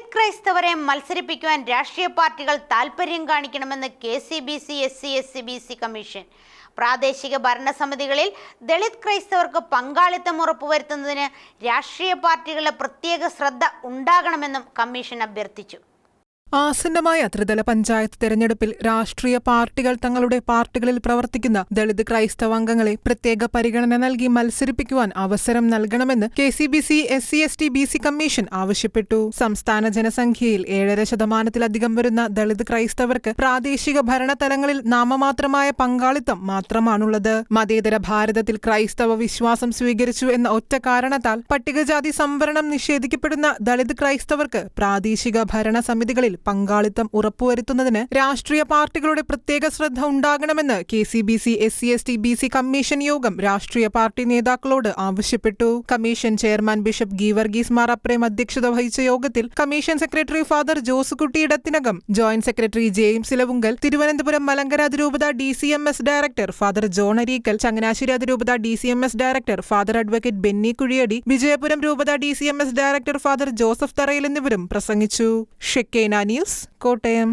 ദളിത് ക്രൈസ്തവരെ മത്സരിപ്പിക്കുവാൻ രാഷ്ട്രീയ പാർട്ടികൾ താൽപ്പര്യം കാണിക്കണമെന്ന് K C B C S C S C B C commission. പ്രാദേശിക ഭരണസമിതികളിൽ ദളിത് ക്രൈസ്തവർക്ക് പങ്കാളിത്തം ഉറപ്പുവരുത്തുന്നതിന് രാഷ്ട്രീയ പാർട്ടികളുടെ പ്രത്യേക ശ്രദ്ധ ഉണ്ടാകണമെന്നും കമ്മീഷൻ അഭ്യർത്ഥിച്ചു. ആസന്നമായ ത്രിതല പഞ്ചായത്ത് തെരഞ്ഞെടുപ്പിൽ രാഷ്ട്രീയ പാർട്ടികൾ തങ്ങളുടെ പാർട്ടികളിൽ പ്രവർത്തിക്കുന്ന ദളിത് ക്രൈസ്തവ അംഗങ്ങളെ പ്രത്യേക പരിഗണന നൽകി മത്സരിപ്പിക്കുവാൻ അവസരം നൽകണമെന്ന് K C B C S C S T B C commission ആവശ്യപ്പെട്ടു. സംസ്ഥാന ജനസംഖ്യയിൽ ഏഴര ശതമാനത്തിലധികം വരുന്ന ദളിത് ക്രൈസ്തവർക്ക് പ്രാദേശിക ഭരണതലങ്ങളിൽ നാമമാത്രമായ പങ്കാളിത്തം മാത്രമാണുള്ളത്. മതേതര ഭാരതത്തിൽ ക്രൈസ്തവ വിശ്വാസം സ്വീകരിച്ചു എന്ന ഒറ്റ കാരണത്താൽ പട്ടികജാതി സംവരണം നിഷേധിക്കപ്പെടുന്ന ദളിത് ക്രൈസ്തവർക്ക് പ്രാദേശിക ഭരണ സമിതികളിൽ പങ്കാളിത്തം ഉറപ്പുവരുത്തുന്നതിന് രാഷ്ട്രീയ പാർട്ടികളുടെ പ്രത്യേക ശ്രദ്ധ ഉണ്ടാകണമെന്ന് K C B C S C S T B C commission യോഗം രാഷ്ട്രീയ പാർട്ടി നേതാക്കളോട് ആവശ്യപ്പെട്ടു. Commission chairman bishop Geevarghese Mar Aprem അധ്യക്ഷത വഹിച്ച യോഗത്തിൽ commission secretary father Josukutty Edathinakam joint secretary James Elavunkal Thiruvananthapuram Malankara അതിരൂപത D C M S director father John Areekal Changanassery അതിരൂപത D C M S director father advocate Benny Kuzhiyadi Vijayapuram രൂപത D C M S director father Joseph Tharayil എന്നിവരും പ്രസംഗിച്ചു. ഷെക്കേന news Kottayam